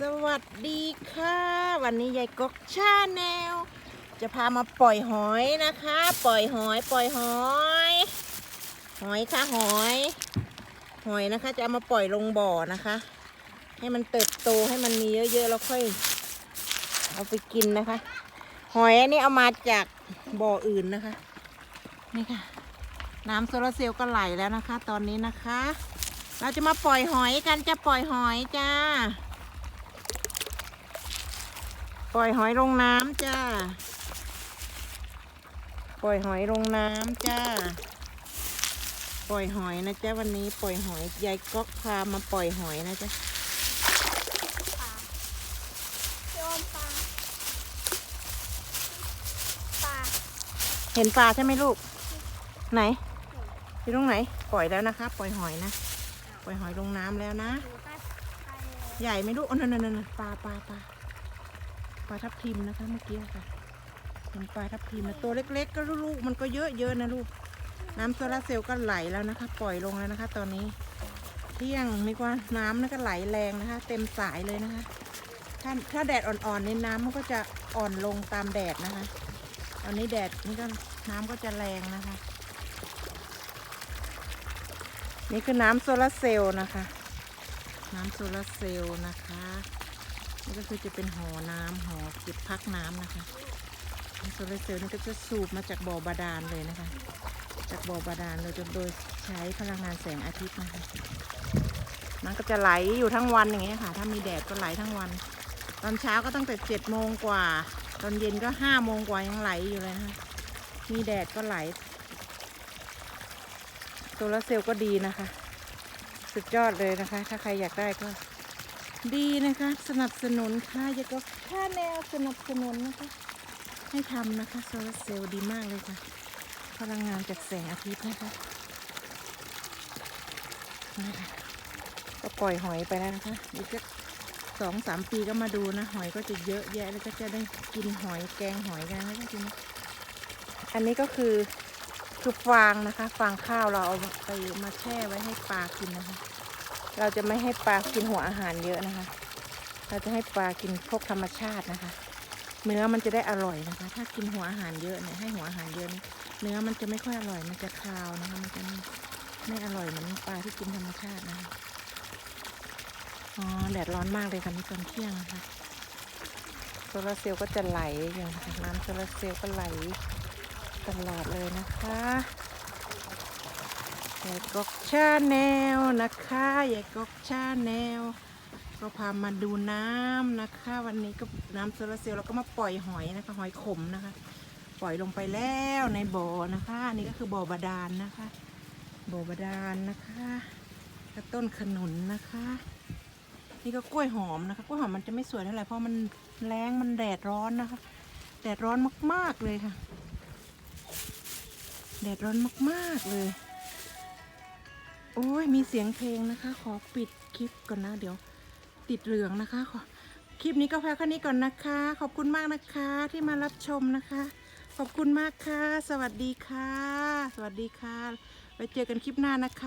สวัสดีค่ะ วันนี้ยายกกชาแนลจะพามาปล่อยหอยนะคะ ปล่อยหอยปล่อยหอย หอยค่ะหอย หอยนะคะ จะเอามาปล่อยลงบ่อนะคะ ให้มันเติบโตให้มันมีเยอะๆแล้วค่อยเอาไปกินนะคะ หอยอันนี้เอามาจากบ่ออื่นนะคะนี่ค่ะ น้ำโซลาร์เซลล์ก็ไหลแล้วนะคะ ตอนนี้นะคะ เราจะมาปล่อยหอยกันจะปล่อยหอยจ้า ปล่อยหอยลงน้ำจ้า ปล่อยหอยลงน้ำจ้า ปล่อยหอยนะจ๊ะวันนี้ปล่อยหอยยายก๊อกพามาปล่อยหอยนะจ๊ะปลาโยมปลาปลาเห็นปลาใช่ไหมลูก ไหนอยู่ตรงไหน ปล่อยแล้วนะคะ ปล่อยหอยนะ ปล่อยหอยลงน้ำแล้วนะอยู่ใต้ใต้เลยใหญ่ไหมลูกอ๋อนั่นนั่นนั่นปลาปลาปลาป ลาทับทิมนะคะเมื่อกี้ค่ะเห็นปลาทับทิมนะตัวเล็ก ๆ ก็ลูกมันก็เยอะเยอะๆนะลูก น้ำโซลาร์เซลล์ก็ไหลแล้วนะคะ ปล่อยลงแล้วนะคะ ตอนนี้ เที่ยงนี่ว่าน้ำนั่นก็ไหลแรงนะคะ เต็มสายเลยนะคะ ถ้าถ้าแดดอ่อนๆในน้ำมันก็จะอ่อนลงตามแดดนะคะ ตอนนี้แดดนี่ก็น้ำก็จะแรงนะคะ นี่คือน้ำโซลาร์เซลล์นะคะ น้ำโซลาร์เซลล์นะคะ นี่ก็คือจะเป็นหอน้ำหอเก็บพักน้ำนะคะโซลาร์เซลล์นี่ก็จะสูบมาจากบ่อบาดาลเลยนะคะ จากบ่อบาดาลเลยโดยใช้พลังงานแสงอาทิตย์นะคะมันก็จะไหลอยู่ทั้งวันอย่างเงี้ยค่ะ ถ้ามีแดดก็ไหลทั้งวัน ตอนเช้าก็ตั้งแต่เจ็ดโมงกว่า ตอนเย็นก็ห้าโมงกว่ายังไหลอยู่เลยนะคะ มีแดดก็ไหลโซลาร์เซลล์ก็ดีนะคะ สุดยอดเลยนะคะ ถ้าใครอยากได้ก็ ดีนะคะ สนับสนุนค่ะยากก็ค่าแนวสนับสนุนนะคะ ให้ทำนะคะโซลาร์เซลล์ดีมากเลยค่ะ พลังงานจากแสงอาทิตย์นะคะนะคะก็ปล่อยหอยไปแล้วนะคะอีกสักสองสามปีก็มาดูนะ หอยก็จะเยอะแยะแล้วก็จะได้กินหอยแกงหอยกันนะคะทีนี้อันนี้ก็คือคือฟางนะคะ ฟางข้าวเราเอาไปมาแช่ไว้ให้ปลากินนะคะ เราจะไม่ให้ปลากินหัวอาหารเยอะนะคะ เราจะให้ปลากินพวกธรรมชาตินะคะ เนื้อมันจะได้อร่อยนะคะ ถ้ากินหัวอาหารเยอะเนี่ยให้หัวอาหารเยอะเนื้อมันจะไม่ค่อยอร่อย มันจะคาวนะคะ มันจะไม่อร่อยเหมือนปลาที่กินธรรมชาตินะคะอ๋อแดดร้อนมากเลยค่ะนี่ตอนเที่ยงนะคะโซลาร์เซลล์ก็จะไหลอย่างน้ำโซลาร์เซลล์ก็ไหลตลอดเลยนะคะายกกชาแนลนะคะยายกกชาแนลก็พามาดูน้ำนะคะ วันนี้ก็น้ำโซลาร์เซลล์เราก็มาปล่อยหอยนะคะหอยขมนะคะ ปล่อยลงไปแล้วในบ่อนะคะอันนี่ก็คือบ่อบาดาลนะคะบ่อบาดาลนะคะแล้วต้นขนุนนะคะ นี่ก็กล้วยหอมนะคะกล้วยหอมมันจะไม่สวยเท่าไหร่เพราะมันแรงมันแดดร้อนนะคะ แดดร้อนมากๆเลยค่ะ แดดร้อนมากๆเลย โอ้ยมีเสียงเพลงนะคะ ขอปิดคลิปก่อนนะ เดี๋ยวติดเหลืองนะคะขอคลิปนี้ก็แค่แค่นี้ก่อนนะคะ ขอบคุณมากนะคะที่มารับชมนะคะ ขอบคุณมากค่ะ สวัสดีค่ะ สวัสดีค่ะไว้เจอกันคลิปหน้านะคะ